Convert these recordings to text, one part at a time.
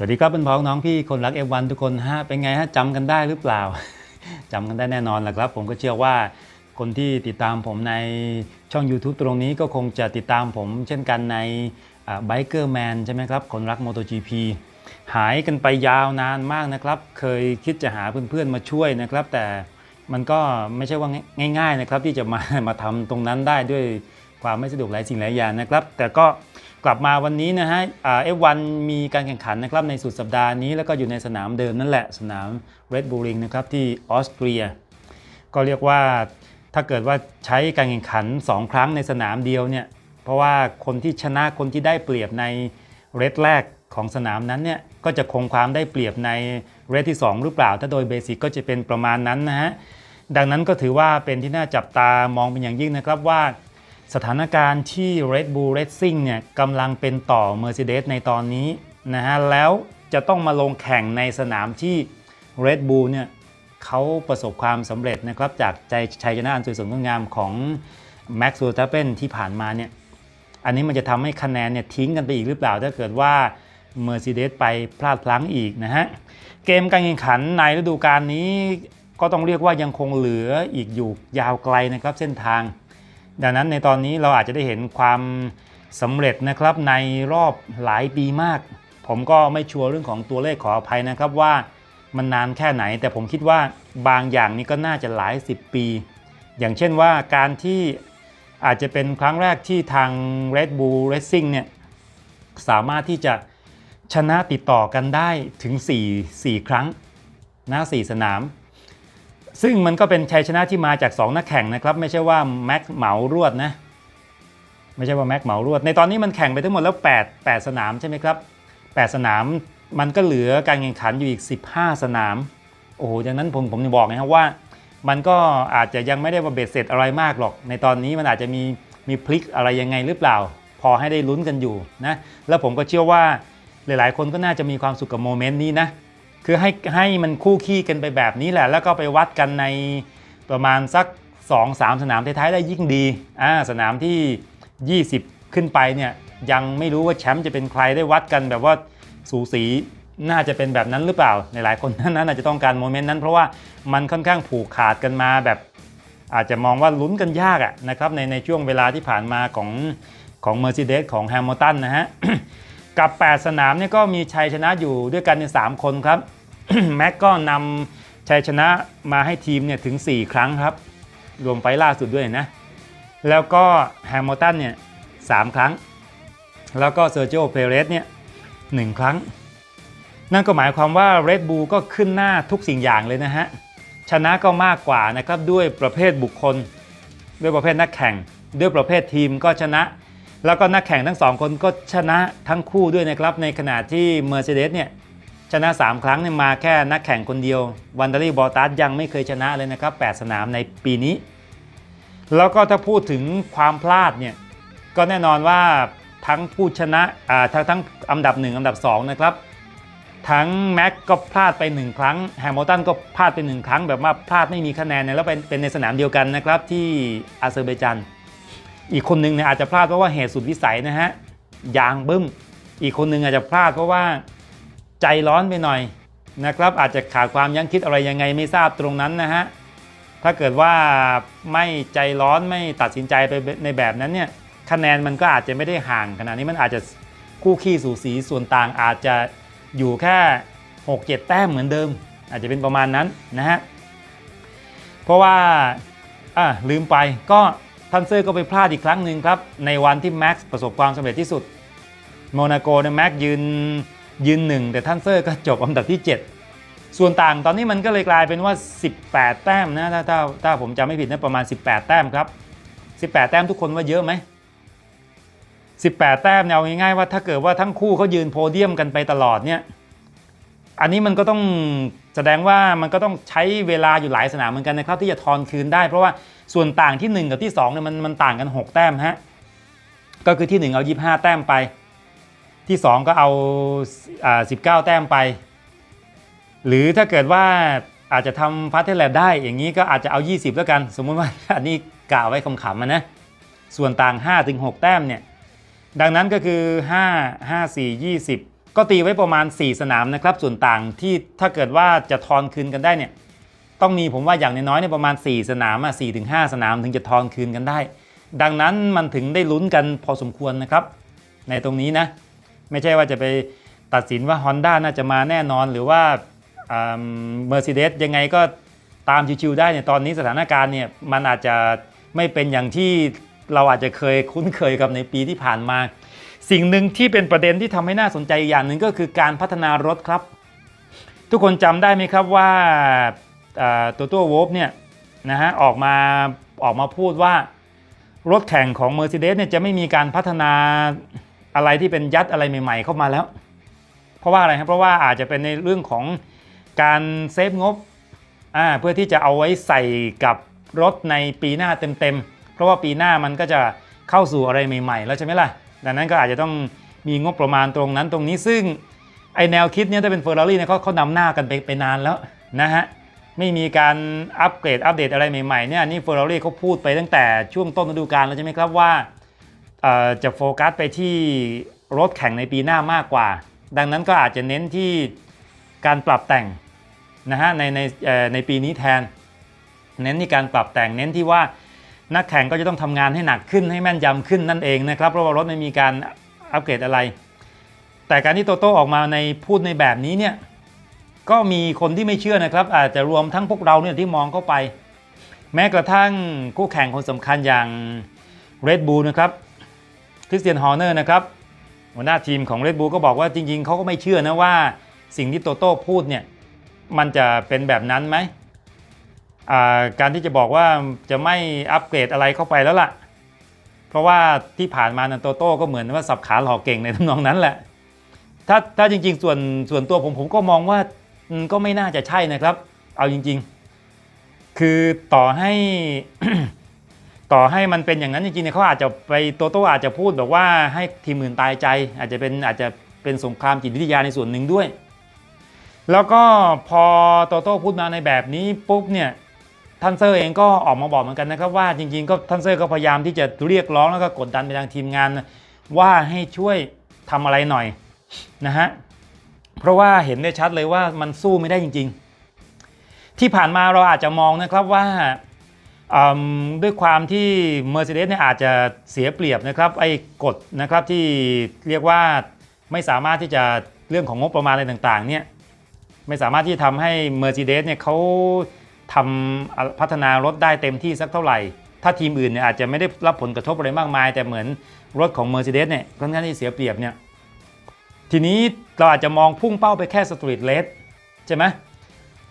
สวัสดีครับเป็นพ้องน้องพี่คนรัก F1 ทุกคนฮะเป็นไงฮะจำกันได้หรือเปล่า จำกันได้แน่นอนแหละครับ ผมก็เชื่อว่าคนที่ติดตามผมในช่อง YouTube ตรงนี้ก็คงจะติดตามผม เช่นกันใน Biker Man ใช่ไหมครับ คนรัก MotoGP หายกันไปยาวนานมากนะครับ เคยคิดจะหาเพื่อนๆมาช่วยนะครับ แต่มันก็ไม่ใช่ว่าง่าย ๆนะครับ ที่จะมามาทำตรงนั้นได้ด้วยความไม่สะดวกหลายสิ่งหลายอย่างนะครับ แต่ก็ กลับมาวันนี้นะฮะเอฟวันมีการแข่งขันนะครับในสุดสัปดาห์นี้แล้วก็อยู่ในสนามเดิมนั่นแหละสนาม Red Bull Ring นะครับที่ออสเตรีย ก็เรียกว่าถ้าเกิดว่าใช้การแข่งขัน 2 ครั้งในสนามเดียวเนี่ยเพราะว่าคนที่ชนะคนที่ได้เปรียบในเรดแรกของสนามนั้นเนี่ยก็จะคงความได้เปรียบในเรดที่ 2 หรือเปล่า ถ้าโดยเบสิกก็จะเป็นประมาณนั้นนะฮะดังนั้นก็ถือว่าเป็นที่น่าจับตามองเป็นอย่างยิ่งนะครับว่า สถานการณ์ที่ Red Bull Racing เนี่ยกำลังเป็นต่อ Mercedes ในตอนนี้นะฮะแล้วจะต้องมาลงแข่งในสนามที่ Red Bull เนี่ยเขาประสบความสำเร็จนะครับจากใจชัยชนะอันสวยสดงดงามของ Max Verstappen ที่ผ่านมาเนี่ยอันนี้มันจะทำให้คะแนนเนี่ยทิ้งกันไปอีกหรือเปล่าถ้าเกิดว่า Mercedes ไปพลาดพลั้งอีกนะฮะเกมการแข่งขันในฤดูกาลนี้ ก็ต้องเรียกว่ายังคงเหลืออีกอยู่ยาวไกลนะครับเส้นทาง ดังนั้นในตอนนี้เราอาจจะได้เห็นความสำเร็จนะครับในรอบหลายปีมาก ผมก็ไม่ชัวร์เรื่องของตัวเลขขออภัยนะครับว่ามันนานแค่ไหน แต่ผมคิดว่าบางอย่างนี้ก็น่าจะหลาย 10 ปี อย่างเช่นว่าการที่อาจจะเป็นครั้งแรกที่ทาง Red Bull Racing เนี่ยสามารถที่จะชนะติดต่อกันได้ถึง 4 4 ครั้งนะ4สนาม ซึ่งมันก็เป็นชัยชนะที่มาจาก 2 นักแข่งนะครับ ไม่ใช่ว่าแม็กเหมารวดนะ ไม่ใช่ว่าแม็กเหมารวด ในตอนนี้มันแข่งไปทั้งหมดแล้ว 8 8 สนามใช่ไหมครับ 8 สนามมันก็เหลือการแข่งขันอยู่อีก 15 สนาม โอ้โหดังนั้นผมผมจะบอกนะครับว่า มันก็อาจจะยังไม่ได้ว่าเบ็ดเสร็จอะไรมากหรอก ในตอนนี้มันอาจจะมีมีพลิกอะไรยังไงหรือเปล่า พอให้ได้ลุ้นกันอยู่นะ แล้วผมก็เชื่อว่าหลาย ๆ คนก็น่าจะมีความสุขกับโมเมนต์นี้นะ คือให้ให้มันคู่ขี้กันไปแบบนี้แหละ แล้วก็ไปวัดกันในประมาณสัก 2-3 สนามท้ายๆได้ยิ่งดีอ่าสนามที่ 20 ขึ้นไปเนี่ยยังไม่รู้ว่าแชมป์จะเป็นใครได้วัดกันแบบว่าสูสีน่าจะเป็นแบบนั้นหรือเปล่าในหลายคนนั้นอาจจะต้องการโมเมนต์นั้นเพราะว่ามันค่อนข้างผูกขาดกันมาแบบ อาจจะมองว่าลุ้นกันยากอะนะครับในในช่วงเวลาที่ผ่านมาของของ Mercedes ของ Hamilton นะฮะ กับ 8 สนามเนี่ยก็มีชัยชนะอยู่ด้วยกันใน3คนครับ แม็กก็นำชัยชนะมาให้ทีมเนี่ยถึง 4 ครั้งครับ รวมไฟล่าสุดด้วยนะ แล้วก็แฮมิลตันเนี่ยสครั้ง แล้วก็เซอร์ i ิโอเ r เรสเนี่ยหครั้ง นั่นก็หมายความว่า Red Bull ก็ขึ้นหน้าทุกสิ่งอย่างเลยนะฮะ ชนะก็มากกว่านะครับด้วยประเภทบุคคล ด้วยประเภทนักแข่ง ด้วยประเภททีมก็ชนะ แล้วก็นักแข่งทั้งสองคนก็ชนะทั้งคู่ด้วยนะครับ ในขณะที่ Mercedes เนี่ยชนะ 3 ครั้งเนี่ยมาแค่นักแข่งคนเดียววันดารี่บอตัสยังไม่เคยชนะเลยนะครับ 8 สนามในปีนี้ แล้วก็ถ้าพูดถึงความพลาดเนี่ยก็แน่นอนว่าทั้งผู้ชนะอ่าทั้งทั้งอันดับ 1 อันดับ 2 นะครับ ทั้งแม็กก็พลาดไป 1 ครั้งแฮมิลตันก็พลาดไป 1 ครั้งแบบว่าพลาดไม่มีคะแนนเนี่ยแล้วเป็นเป็นในสนามเดียวกันนะครับที่อาเซอร์ไบจัน อีกคนหนึ่งเนี่ยอาจจะพลาดเพราะว่าเหตุสุดวิสัยนะฮะยางบึ้ม อีกคนหนึ่งอาจจะพลาดเพราะว่าใจร้อนไปหน่อยนะครับ อาจจะขาดความยั้งคิดอะไรยังไงไม่ทราบตรงนั้นนะฮะถ้าเกิดว่าไม่ใจร้อนไม่ตัดสินใจไปในแบบนั้นเนี่ยคะแนนมันก็อาจจะไม่ได้ห่างขนาดนี้มันอาจจะคู่ขี้สูสีส่วนต่างอาจจะอยู่แค่ 6-7 แต้มเหมือนเดิม อาจจะเป็นประมาณนั้นนะฮะเพราะว่าอะลืมไปก็ ทันเซอร์ก็ไปพลาดอีกครั้งหนึ่งครับ ในวันที่แม็กซ์ประสบความสำเร็จที่สุด โมนาโกเนี่ยแม็กยืนยืนหนึ่งแต่ท่านเซอร์ก็จบอันดับที่ 7 ส่วนต่างตอนนี้มันก็เลยกลายเป็นว่า 18 แต้มนะถ้าถ้าถ้าผมจำไม่ผิดนะประมาณ 18 แต้มครับ 18 แต้มทุกคนว่าเยอะไหม 18 แต้มเนี่ยเอาง่ายๆว่าถ้าเกิดว่าทั้งคู่เขายืนโพเดียมกันไปตลอดเนี่ยอันนี้มันก็ต้องแสดงว่ามันก็ต้องใช้เวลาอยู่หลายสนามเหมือนกันนะครับที่จะทอนคืนได้เพราะว่า ส่วนต่างที่ 1 กับที่2เนี่ยมันมันต่างกัน 6 แต้มฮะก็คือที่ 1 เอา 25 แต้มไป ที่ 2 ก็เอาอ่า19 แต้มไป หรือถ้าเกิดว่าอาจจะทำฟาสเทแลนได้อย่างนี้ก็อาจจะเอา 20 แล้วกัน สมมุติว่าอันนี้กะไว้ขำๆนะส่วนต่าง 5-6 แต้มเนี่ยดังนั้นก็คือ 5 5 4 20 ก็ตีไว้ประมาณ 4 สนามนะครับ ส่วนต่างที่ถ้าเกิดว่าจะทอนคืนกันได้เนี่ย ต้องมีผมว่าอย่างน้อยๆเนี่ยประมาณ 4 สนามอะ4ถึง5สนามถึงจะทอนคืนกันได้ ดังนั้นมันถึงได้ลุ้นกันพอสมควรนะครับ ในตรงนี้นะ ไม่ใช่ว่าจะไปตัดสินว่า Honda น่าจะมาแน่นอนหรือว่าเมอร์เซเดสยังไงก็ตามชิวๆได้เนี่ยตอนนี้สถานการณ์เนี่ยมันอาจจะไม่เป็นอย่างที่เราอาจจะเคยคุ้นเคยกับในปีที่ผ่านมา สิ่งหนึ่งที่เป็นประเด็นที่ทำให้น่าสนใจอีกอย่างหนึ่งก็คือการพัฒนารถครับ ทุกคนจำได้ไหมครับว่า ตัวตัวโวฟเนี่ยนะฮะออกมาออกมาพูดว่ารถแข่งของ Mercedes เนี่ยจะไม่มีการพัฒนาอะไรที่เป็นยัดอะไรใหม่ ๆ เข้ามาแล้ว เพราะว่าอะไรครับเพราะว่าอาจจะเป็นในเรื่องของการเซฟงบเพื่อที่จะเอาไว้ใส่กับรถในปีหน้าเต็มๆ เพราะว่าปีหน้ามันก็จะเข้าสู่อะไรใหม่ๆ แล้วใช่ไหมล่ะ ดังนั้นก็อาจจะต้องมีงบประมาณตรงนั้นตรงนี้ซึ่งไอแนวคิดเนี้ยถ้าเป็นเฟอร์รารี่เนี่ยเขาเขานำหน้ากันไปไปนานแล้วนะฮะ ไม่มีการอัปเกรดอัปเดตอะไรใหม่ๆเนี่ยนี่เฟอร์รารี่เขาพูดไปตั้งแต่ช่วงต้นฤดูกาลแล้วใช่ไหมครับว่าจะโฟกัสไปที่รถแข่งในปีหน้ามากกว่า ดังนั้นก็อาจจะเน้นที่การปรับแต่งนะฮะในในในปีนี้แทน เน้นที่การปรับแต่งเน้นที่ว่านักแข่งก็จะต้องทำงานให้หนักขึ้นให้แม่นยำขึ้นนั่นเองนะครับเพราะว่ารถไม่มีการอัปเกรดอะไร แต่การที่โตโต้ออกมาในพูดในแบบนี้เนี่ย ก็มีคนที่ไม่เชื่อนะครับ อาจจะรวมทั้งพวกเราเนี่ยที่มองเข้าไป แม้กระทั่งคู่แข่งคนสำคัญอย่าง Red Bull นะครับคริสเตียนฮอร์เนอร์นะครับหัวหน้าทีมของ Red Bull ก็บอกว่าจริง ๆ เขาก็ไม่เชื่อนะว่าสิ่งที่โตโต้พูดเนี่ยมันจะเป็นแบบนั้นไหม การที่จะบอกว่าจะไม่อัปเกรดอะไรเข้าไปแล้วล่ะ เพราะว่าที่ผ่านมานันโตโต้ก็เหมือนว่าสับขาหลอกเก่งในทำนองนั้นแหละ ถ้าถ้าจริง ๆ ส่วนส่วนตัวผมผมก็มองว่า ก็ไม่น่าจะใช่นะครับ เอาจริง ๆ คือต่อให้ต่อให้มันเป็นอย่างนั้นจริงๆเนี่ยเขาอาจจะไปโตโต้อาจจะพูดแบบว่าให้ทีมอื่นตายใจ อาจจะเป็นอาจจะเป็นสงครามจิตวิทยาในส่วนหนึ่งด้วย แล้วก็พอโตโต้พูดมาในแบบนี้ปุ๊บเนี่ยท่านเซอร์เองก็ออกมาบอกเหมือนกันนะครับว่าจริงๆก็ท่านเซอร์ก็พยายามที่จะเรียกร้องแล้วก็กดดันไปทางทีมงาน ว่าให้ช่วยทำอะไรหน่อยนะฮะ เพราะว่าเห็นได้ชัดเลยว่ามันสู้ไม่ได้จริง ๆ ที่ผ่านมาเราอาจจะมองนะครับว่าด้วยความที่ Mercedes เนี่ยอาจจะเสียเปรียบนะครับไอ้กฎนะครับที่เรียกว่าไม่สามารถที่จะเรื่องของงบประมาณอะไรต่างๆเนี่ยไม่สามารถที่จะทำให้ Mercedes เนี่ยเขาทำพัฒนารถได้เต็มที่สักเท่าไหร่ ถ้าทีมอื่นเนี่ยอาจจะไม่ได้รับผลกระทบอะไรมากมาย แต่เหมือนรถของ Mercedes เนี่ยค่อนข้างที่เสียเปรียบเนี่ย ทีนี้เราอาจจะมองพุ่งเป้าไปแค่สตรีทเลสใช่ไหม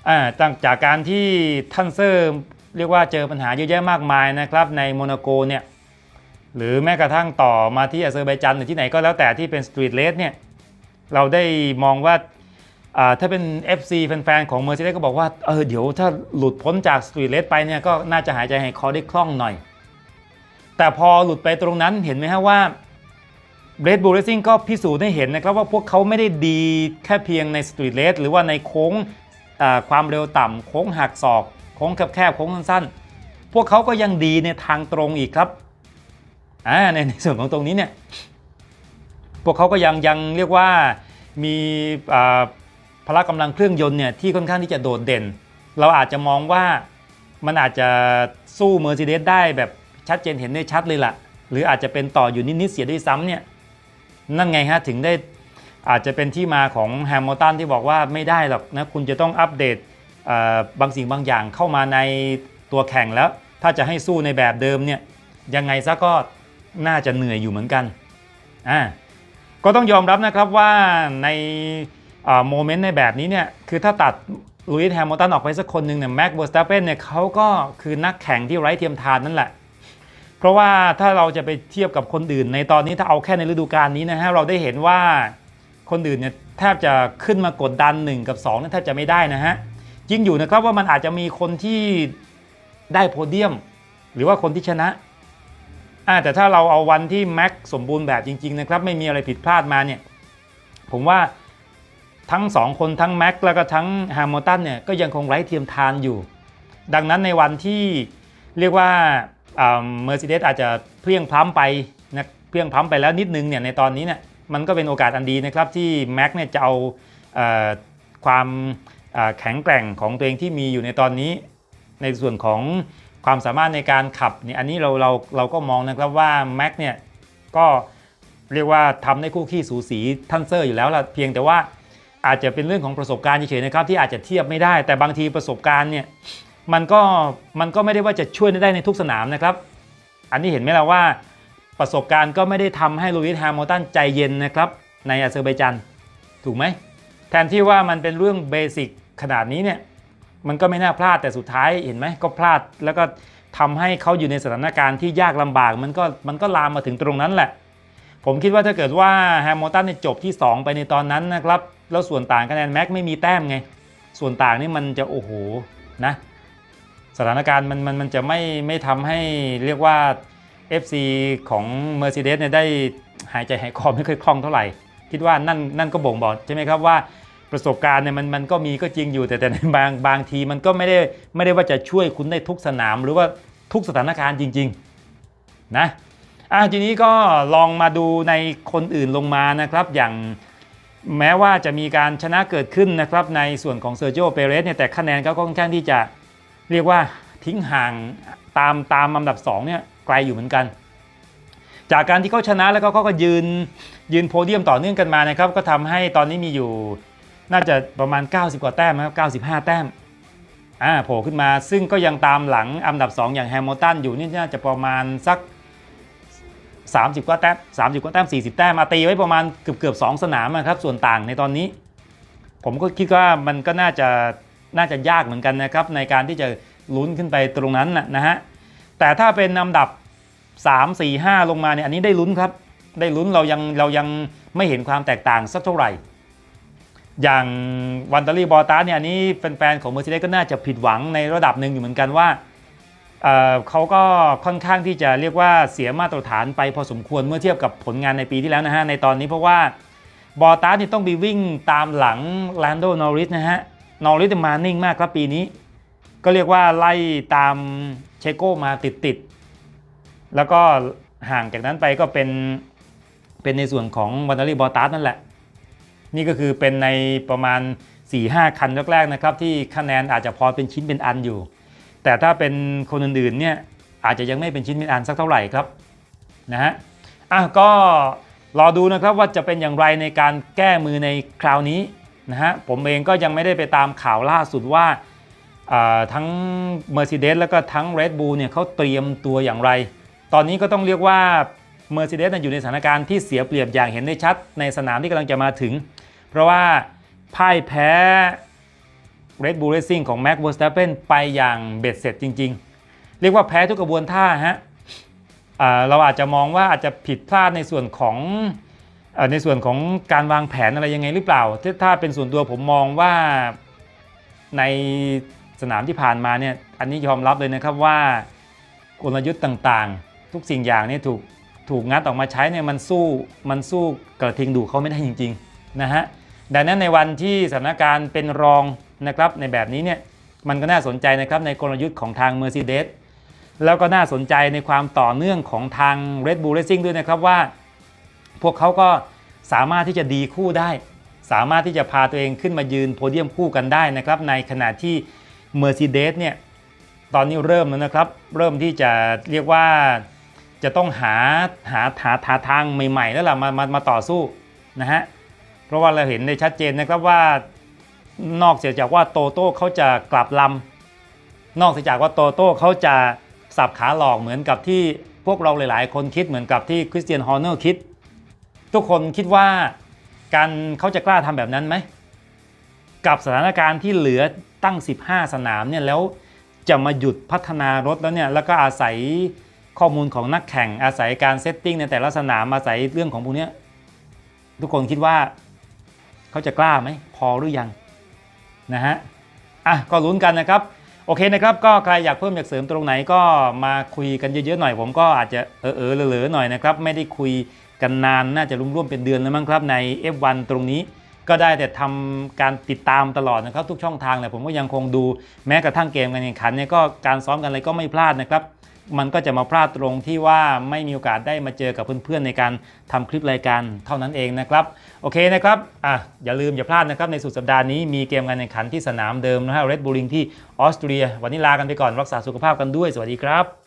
อ่าจากการที่ท่านเซอร์เรียกว่าเจอปัญหาเยอะแยะมากมายนะครับในโมนาโกเนี่ยหรือแม้กระทั่งต่อมาที่อาเซอร์ไบจันหรือที่ไหนก็แล้วแต่ที่เป็นสตรีทเลสเนี่ยเราได้มองว่าถ้าเป็น FC แฟนๆ ของ Mercedes ก็บอกว่าเออเดี๋ยวถ้าหลุดพ้นจากสตรีทเลสไปเนี่ยก็น่าจะหายใจให้คอได้คล่องหน่อย แต่พอหลุดไปตรงนั้นเห็นไหมฮะว่า Red Bull Racing ก็พิสูจน์ให้เห็นนะครับว่าพวกเขาไม่ได้ดีแค่เพียงในสตรีทเลสหรือว่าในโค้งความเร็วต่ำโค้งหักศอกโค้งแคบๆโค้งสั้นๆ พวกเขาก็ยังดีในทางตรงอีกครับในในส่วนของตรงนี้เนี่ยพวกเขาก็ยังยังเรียกว่ามีพละกำลังเครื่องยนต์เนี่ยที่ค่อนข้างที่จะโดดเด่น เราอาจจะมองว่ามันอาจจะสู้ Mercedes ได้แบบชัดเจนเห็นได้ชัดเลยล่ะ หรืออาจจะเป็นต่ออยู่นิดๆเสียด้วยซ้ำเนี่ย นั่นไงฮะถึงได้อาจจะเป็นที่มาของแฮม i ์ตันที่บอกว่าไม่ได้หรอกนะคุณจะต้องอัปเดตบางสิ่งบางอย่างเข้ามาในตัวแข่งแล้ว ถ้าจะให้สู้ในแบบเดิมเนี่ยยังไงซะก็น่าจะเหนื่อยอยู่เหมือนกันอ่าก็ต้องยอมรับนะครับว่าในโมเมนต์ในแบบนี้เนี่ยคือถ้าตัดลุยส์แฮม i ์ตันออกไปสักคนหนึ่งเนี่ยแม็กเบอร์สตาเปนเนี่ยเขาก็คือนักแข่งที่ไร้เทียมทานนั่นแหละ เพราะว่าถ้าเราจะไปเทียบกับคนอื่น ในตอนนี้ถ้าเอาแค่ในฤดูกาลนี้นะฮะเราได้เห็นว่าคนอื่นเนี่ยแทบจะขึ้นมากดดัน 1 กับ2นั่นแทบจะไม่ได้นะฮะจริงอยู่นะครับว่ามันอาจจะมีคนที่ได้โพเดียม หรือว่าคนที่ชนะแต่ถ้าเราเอาวันที่แม็กสมบูรณ์แบบจริงๆนะครับไม่มีอะไรผิดพลาดมาเนี่ยผมว่าทั้ง 2 คนทั้งแม็กแล้วก็ทั้งแฮม i ์ตันเนี่ยก็ยังคงไร้เทียมทานอยู่ ดังนั้นในวันที่เรียกว่า เมอร์เซเดสอาจจะเพียงพล้ำไปนะเพียงพล้ำไปแล้วนิดนึงเนี่ยในตอนนี้เนี่ยมันก็เป็นโอกาสอันดีนะครับที่แม็กเนี่ยจะเอาเอ่อความแข็งแกร่งของตัวเองที่มีอยู่ในตอนนี้ ในส่วนของความสามารถในการขับเนี่ยอันนี้เราเราเราก็มองนะครับว่าแม็กเนี่ยก็เรียกว่าทำได้คู่ขี้สูสีทันเซอร์อยู่แล้วล่ะเพียงแต่ว่าอาจจะเป็นเรื่องของประสบการณ์เฉยๆนะครับที่อาจจะเทียบไม่ได้ แต่บางทีประสบการณ์เนี่ย มันก็มันก็ไม่ได้ว่าจะช่วยได้ในทุกสนามนะครับ อันนี้เห็นไหมล่ะว่าประสบการณ์ก็ไม่ได้ทำให้ลูอิสแฮมิลตันใจเย็นนะครับในอาเซอร์ไบจันถูกไหมแทนที่ว่ามันเป็นเรื่องเบสิกขนาดนี้เนี่ยมันก็ไม่น่าพลาดแต่สุดท้ายเห็นไหมก็พลาดแล้วก็ทำให้เขาอยู่ในสถานการณ์ที่ยากลำบากมันก็มันก็ลามมาถึงตรงนั้นแหละ ผมคิดว่าถ้าเกิดว่าแฮม i ลตันเนี่ยจบที่ 2 ไปในตอนนั้นนะครับ แล้วส่วนต่างคะแนนแม็กไม่มีแต้มไง ส่วนต่างนี่มันจะโอ้โหนะ สถานการณ์มันมันมันจะไม่ไม่ทำให้เรียกว่า FC ของ Mercedes เนี่ยได้หายใจหายคอไม่ค่อยคล่องเท่าไหร่ คิดว่านั่นนั่นก็บ่งบอกใช่ไหมครับว่าประสบการณ์เนี่ยมันมันก็มีก็จริงอยู่แต่แต่ในบางบางทีมันก็ไม่ได้ไม่ได้ว่าจะช่วยคุณได้ทุกสนามหรือว่าทุกสถานการณ์จริง ๆ นะอะทีนี้ก็ลองมาดูในคนอื่นลงมานะครับ อย่างแม้ว่าจะมีการชนะเกิดขึ้นนะครับในส่วนของเซอร์ i ิโอเปเรสเนี่ยแต่คะแนนเขาก็ค่อนข้างที่จะ เรียกว่าทิ้งห่างตามตามลำดับ2เนี่ยไกลอยู่เหมือนกัน จากการที่เขาชนะแล้วก็เขาก็ยืนยืนโพเดียมต่อเนื่องกันมานะครับก็ทำให้ตอนนี้มีอยู่น่าจะประมาณ 90 กว่าแต้มนะครับ95 แต้มอ่าโผล่ขึ้นมาซึ่งก็ยังตามหลังอันดับ 2 อย่างแฮมิลตันอยู่นี่น่าจะประมาณสัก 30 กว่าแต้ม30 กว่าแต้ม 40 แต้มมาตีไว้ประมาณเกือบเกือบ2สนามนะครับส่วนต่างในตอนนี้ ผมก็คิดว่ามันก็น่าจะ น่าจะยากเหมือนกันนะครับในการที่จะลุ้นขึ้นไปตรงนั้นนะนะฮะแต่ถ้าเป็นอันดับ 3 4 5 ลงมาเนี่ยอันนี้ได้ลุ้นครับ ได้ลุ้นเรายังเรายังไม่เห็นความแตกต่างสักเท่าไหร่ อย่างวันตารีบอตาเนี่ยอันนี้แฟนๆของเมอร์เซเดสก็น่าจะผิดหวังในระดับหนึ่งอยู่เหมือนกันว่าเอ่อเขาก็ค่อนข้างที่จะเรียกว่าเสียมาตรฐานไปพอสมควรเมื่อเทียบกับผลงานในปีที่แล้วนะฮะในตอนนี้เพราะว่าบอตานี่ต้องไปวิ่งตามหลังแลนโดนอริสนะฮะ นอริสมานิ่งมากครับปีนี้ ก็เรียกว่าไล่ตามเชโก้มาติดๆ แล้วก็ห่างจากนั้นไปก็เป็นเป็นในส่วนของวันตารีบอตานั่นแหละ นี่ก็คือเป็นในประมาณ 4-5 คันแรกๆนะครับ ที่คะแนนอาจจะพอเป็นชิ้นเป็นอันอยู่ แต่ถ้าเป็นคนอื่นๆเนี่ยอาจจะยังไม่เป็นชิ้นเป็นอันสักเท่าไหร่ครับนะฮะอะก็รอดูนะครับว่าจะเป็นอย่างไรในการแก้มือในคราวนี้ นะฮะผมเองก็ยังไม่ได้ไปตามข่าวล่าสุดว่าทั้ง Mercedes แล้วก็ทั้ง Red Bull เนี่ยเขาเตรียมตัวอย่างไร ตอนนี้ก็ต้องเรียกว่า Mercedes อยู่ในสถานการณ์ที่เสียเปรียบอย่างเห็นได้ชัดในสนามที่กำลังจะมาถึง เพราะว่าพ่ายแพ้ Red Bull Racing ของ Max Verstappen ไปอย่างเบ็ดเสร็จจริง ๆ เรียกว่าแพ้ทุกกระบวนท่าฮะเราอาจจะมองว่าอาจจะผิดพลาดในส่วนของ ในส่วนของการวางแผนอะไรยังไงหรือเปล่า ถ้าเป็นส่วนตัวผมมองว่าในสนามที่ผ่านมาเนี่ยอันนี้ยอมรับเลยนะครับว่ากลยุทธ์ต่างๆ ทุกสิ่งอย่างเนี่ยถูกถูกงัดออกมาใช้เนี่ยมันสู้มันสู้กระทิงดูเขาไม่ได้จริงๆนะฮะดังนั้นในวันที่สถานการณ์เป็นรองนะครับในแบบนี้เนี่ยมันก็น่าสนใจนะครับในกลยุทธ์ของทาง Mercedes แล้วก็น่าสนใจในความต่อเนื่องของทาง Red Bull Racing ด้วยนะครับว่า พวกเขาก็สามารถที่จะดีคู่ได้ สามารถที่จะพาตัวเองขึ้นมายืนโพเดียมคู่กันได้นะครับในขณะที่ Mercedes เนี่ยตอนนี้เริ่มแล้วนะครับ เริ่มที่จะเรียกว่าจะต้องหาหาหาหาทางใหม่ ๆ แล้วล่ะมามามาต่อสู้นะฮะเพราะว่าเราเห็นได้ชัดเจนนะครับว่านอกเสียจากว่าโตโต้เขาจะกลับลำนอกเสียจากว่าโตโต้เขาจะสับขาหลอกเหมือนกับที่พวกเราหลาย ๆ คนคิดเหมือนกับที่คริสเตียนฮอร์เนอร์คิด ทุกคนคิดว่าการเขาจะกล้าทำแบบนั้นไหม กับสถานการณ์ที่เหลือตั้ง 15 สนามเนี่ยแล้วจะมาหยุดพัฒนารถแล้วเนี่ยแล้วก็อาศัยข้อมูลของนักแข่งอาศัยการเซตติ้งในแต่ละสนามอาศัยเรื่องของพวกนี้ทุกคนคิดว่าเขาจะกล้าไหมพอหรือยังนะฮะอะก็ลุ้นกันนะครับโอเคนะครับก็ใครอยากเพิ่มอยากเสริมตรงไหนก็มาคุยกันเยอะๆหน่อย ผมก็อาจจะเออเออเหลือๆหน่อยนะครับไม่ได้คุย กันนานน่าจะร่วมๆเป็นเดือนแล้วมั้งครับใน F1 ตรงนี้ ก็ได้แต่ทำการติดตามตลอดนะครับทุกช่องทางเนี่ยผมก็ยังคงดูแม้กระทั่งเกมการแข่งขันเนี่ยก็การซ้อมกันอะไรก็ไม่พลาดนะครับมันก็จะมาพลาดตรงที่ว่าไม่มีโอกาสได้มาเจอกับเพื่อนๆในการทำคลิปรายการเท่านั้นเองนะครับ โอเคนะครับอะอย่าลืมอย่าพลาดนะครับ ในสุดสัปดาห์นี้มีเกมการแข่งขันที่สนามเดิมนะฮะเรดบูลิงที่ออสเตรีย วันนี้ลากันไปก่อนรักษาสุขภาพกันด้วย สวัสดีครับ